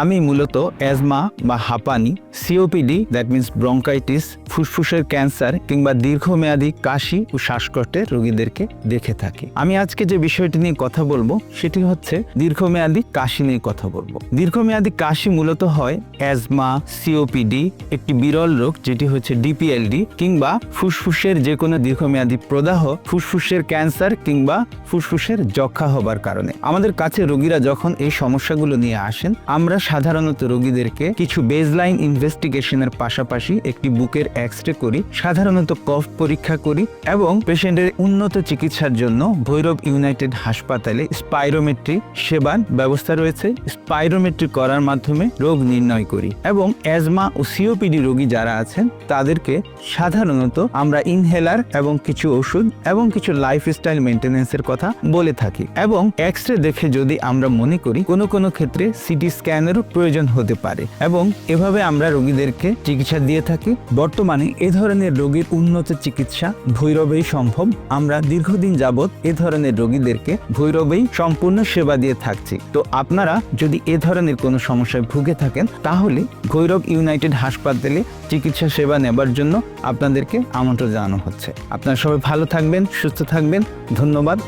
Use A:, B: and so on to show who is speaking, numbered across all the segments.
A: আমি মূলত অ্যাজমা বা হাঁপানি সিওপিডি দ্যাট মিন্স ব্রঙ্কাইটিস ফুসফুসের ক্যান্সার কিংবা দীর্ঘমেয়াদী কাশি ও শ্বাসকষ্টের রোগীদেরকে দেখে থাকি। আমি আজকে যে বিষয়টি নিয়ে কথা বলব, সেটি হচ্ছে দীর্ঘমেয়াদী কাশি নিয়ে কথা বলব। দীর্ঘমেয়াদী কাশি মূলত হয় অ্যাজমা সিওপিডি একটি বিরল রোগ যেটি হচ্ছে ডিপিএলডি কিংবা ফুসফুসের যে কোনো দীর্ঘমেয়াদী প্রদাহ, ফুসফুসের ক্যান্সার কিংবা ফুসফুসের যক্ষা হবার কারণে। আমাদের কাছে রোগীরা যখন এই সমস্যাগুলো নিয়ে আসেন, আমরা সাধারণত রোগীদেরকে কিছু বেজলাইন ইনভেস্টিগেশনের পাশাপাশি একটি বুকের এক্স রে করি, সাধারণত কফ পরীক্ষা করি এবং পেশেন্টের উন্নত চিকিৎসার জন্য ভৈরব ইউনাইটেড হাসপাতালে স্পাইরোমেট্রি সেবার ব্যবস্থা রয়েছে। স্পাইরোমেট্রি করার মাধ্যমে রোগ নির্ণয় করি এবং অ্যাজমা ও সিওপিডি রোগী যারা আছেন, তাদেরকে সাধারণত আমরা ইনহেলার এবং কিছু ওষুধ এবং কিছু লাইফস্টাইল মেনটেন্যান্সের কথা বলে থাকি এবং এক্স রে দেখে যদি আমরা মনে করি কোনো কোনো ক্ষেত্রে সিটি স্ক্যানেরও প্রয়োজন হতে পারে এবং এভাবে আমরা রোগীদেরকে চিকিৎসা দিয়ে থাকি। বর্তমানে এ ধরনের রোগীর উন্নত চিকিৎসা ভৈরবেই সম্ভব। আমরা দীর্ঘদিন যাবৎ এ ধরনের রোগীদেরকে ভৈরবেই সম্পূর্ণ সেবা দিয়ে থাকছি। তো আপনারা যদি এ ধরনের কোনো সমস্যায় ভুগে থাকেন, তাহলে ভৈরব ইউনাইটেড হাসপাতালে চিকিৎসা সেবা নেবার জন্য আপনাদেরকে আমন্ত্রণ জানানো হচ্ছে। আপনারা সবাই ভালো থাকবেন, সুস্থ থাকবেন। ধন্যবাদ।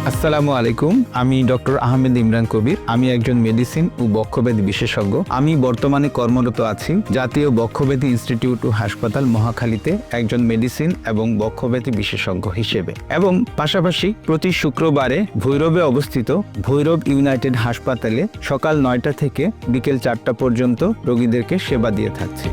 A: আসসালামু আলাইকুম, আমি ডক্টর আহমেদ ইমরান কবির। আমি একজন মেডিসিন ও বক্ষব্যাধি বিশেষজ্ঞ। আমি বর্তমানে কর্মরত আছি জাতীয় বক্ষব্যাধি ইনস্টিটিউট ও হাসপাতাল মহাখালীতে একজন মেডিসিন এবং বক্ষব্যাধি বিশেষজ্ঞ হিসেবে। এবং পাশাপাশি প্রতি শুক্রবারে ভৈরবে অবস্থিত ভৈরব ইউনাইটেড হাসপাতালে সকাল নয়টা থেকে বিকেল চারটা পর্যন্ত রোগীদেরকে সেবা দিয়ে থাকছি।